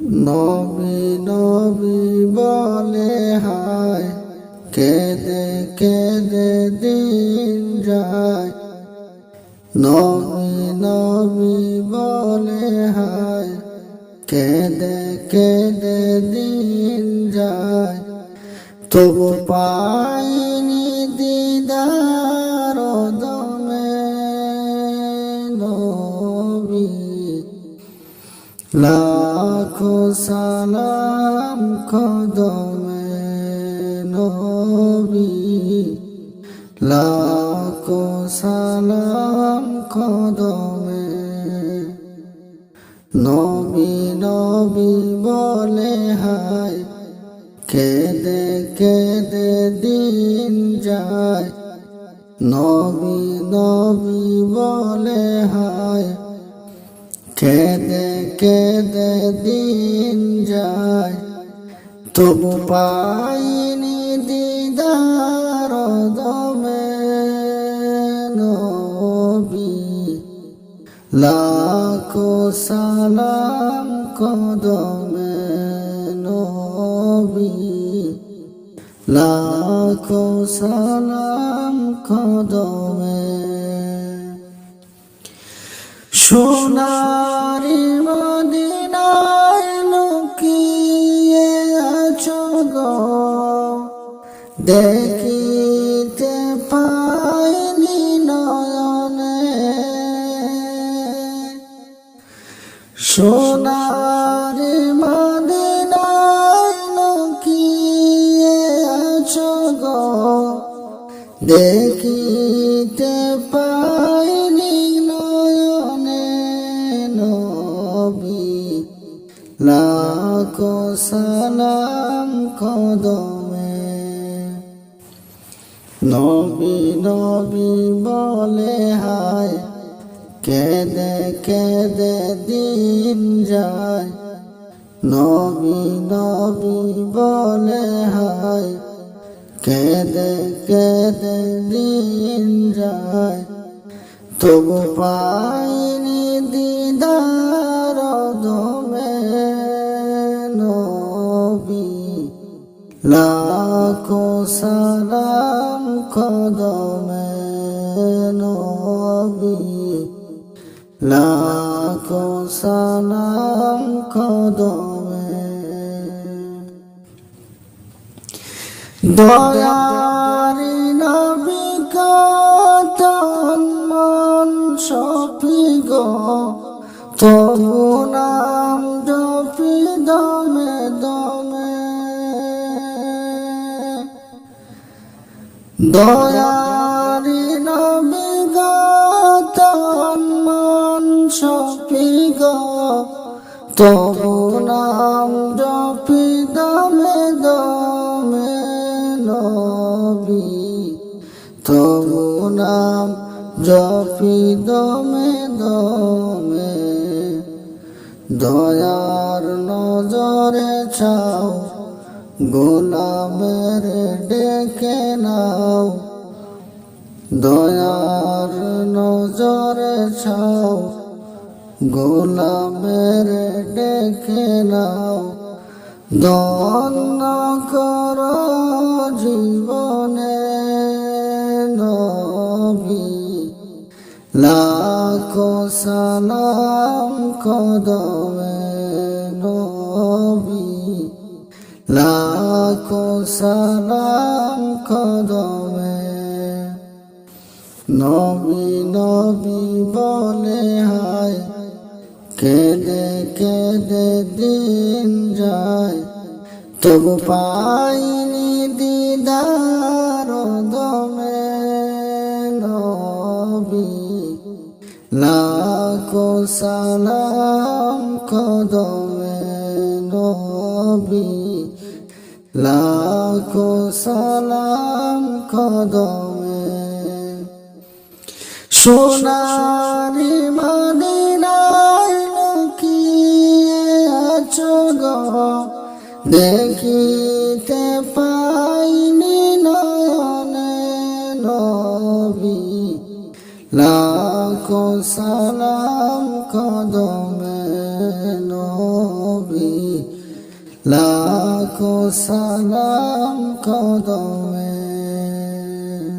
নবী নবী বলে, হায়, কেঁদে কেঁদে দিন যায়। নবী নবী বলে, হায়, কেঁদে কেঁদে দিন যায়। তবু পাইনি দিদার লাখো সালাম কদমে নবী, লাখো সালাম কদমে নবী নবী বলে হায়, কেঁদে কেঁদে দিন যায়। নবী নবী বলে হায় কেঁদে কেঁদে দিন যায়, তবু পাইনি দিদার দমে নবী। লাখো সালাম কদমে নবী। লাখো সালাম কদমে সোনারি মদিনায় লুকিয়ে আছো গো। দেখিতে পাইনি নয়নে। সোনারি সালাম কদমে। নবী নবী বলে, হায়, কেঁদে কেঁদে দিন যায়। নবী নবী বলে, হায়, কেঁদে কেঁদে দিন যায়। তবু পাইনি দিদার দমে লাখো সালাম কদমে নবী লাখো সালাম কদমে দয়ারি নবী কতন মন সফি গো তবু নাম দয়ারি নবী গতন মন সফি গো। তবু নাম জপি, দমে দমে নবী। তবু নাম জপি, দমে দমে। দয়ার নজরে ছাও গোলামের ডেকে নাও, দয়ার নজরে ছাও। গোলামের ডেকে নাও দন্ন কর জীবনে নবী। লাখো সালাম কদমে সালাম কদমে। নবী নবী বলে, হায়, কেঁদে কেঁদে দিন যায়। তবু পাইনি দিদার দমে। নবী, লাখো সালাম কদমে। নবী লাখো সালাম কদমে। সোনারি মদিনায় লুকিয়ে আছো গো। দেখিতে পাইনি নয়নে নবী। লাখো সালাম কদমে নবী। লাখো সালাম কদমে